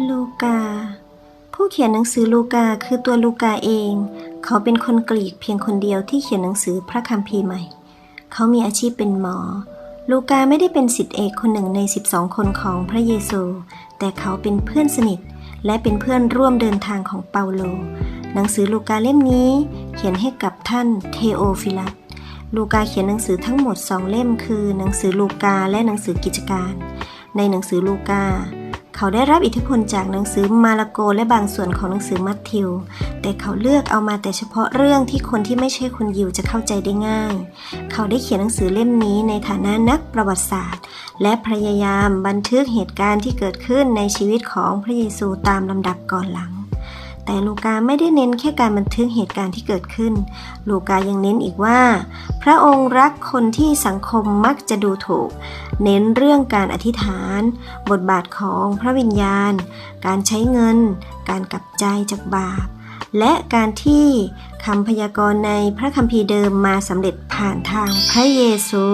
ลูกา ผู้เขียนหนังสือลูกาคือตัวลูกาเอง เขาเป็นคนกรีกเพียงคนเดียวที่เขียนหนังสือพระคัมภีร์ใหม่ เขามีอาชีพเป็นหมอ ลูกาไม่ได้เป็นสิทธิเอกคนหนึ่งใน 12 คนของพระเยซู แต่เขาเป็นเพื่อนสนิท และเป็นเพื่อนร่วมเดินทางของเปาโล หนังสือลูกาเล่มนี้ เขียนให้กับท่านเทโอฟิลัสลูกาเขียนหนังสือทั้งหมดสองเล่มคือ หนังสือลูกาและหนังสือกิจการ ในหนังสือลูกา เขาได้รับอิทธิพลจากหนังสือมาระโกและบางส่วนของหนังสือมัทธิว แต่เขาเลือกเอามาแต่เฉพาะเรื่องที่คนที่ไม่ใช่คนยิวจะเข้าใจได้ง่าย เขาได้เขียนหนังสือเล่มนี้ในฐานะนักประวัติศาสตร์ และพยายามบันทึกเหตุการณ์ที่เกิดขึ้นในชีวิตของพระเยซูตามลำดับก่อนหลัง แต่ลูกาไม่ได้เน้นแค่การบันทึกเหตุการณ์ที่เกิดขึ้น ลูกายังเน้นอีกว่า พระองค์รักคนที่สังคมมักจะดูถูก เน้นเรื่องการอธิษฐาน บทบาทของพระวิญญาณ การใช้เงิน การกลับใจจากบาป และการที่คำพยากรณ์ในพระคัมภีร์เดิมมาสำเร็จผ่านทางพระเยซู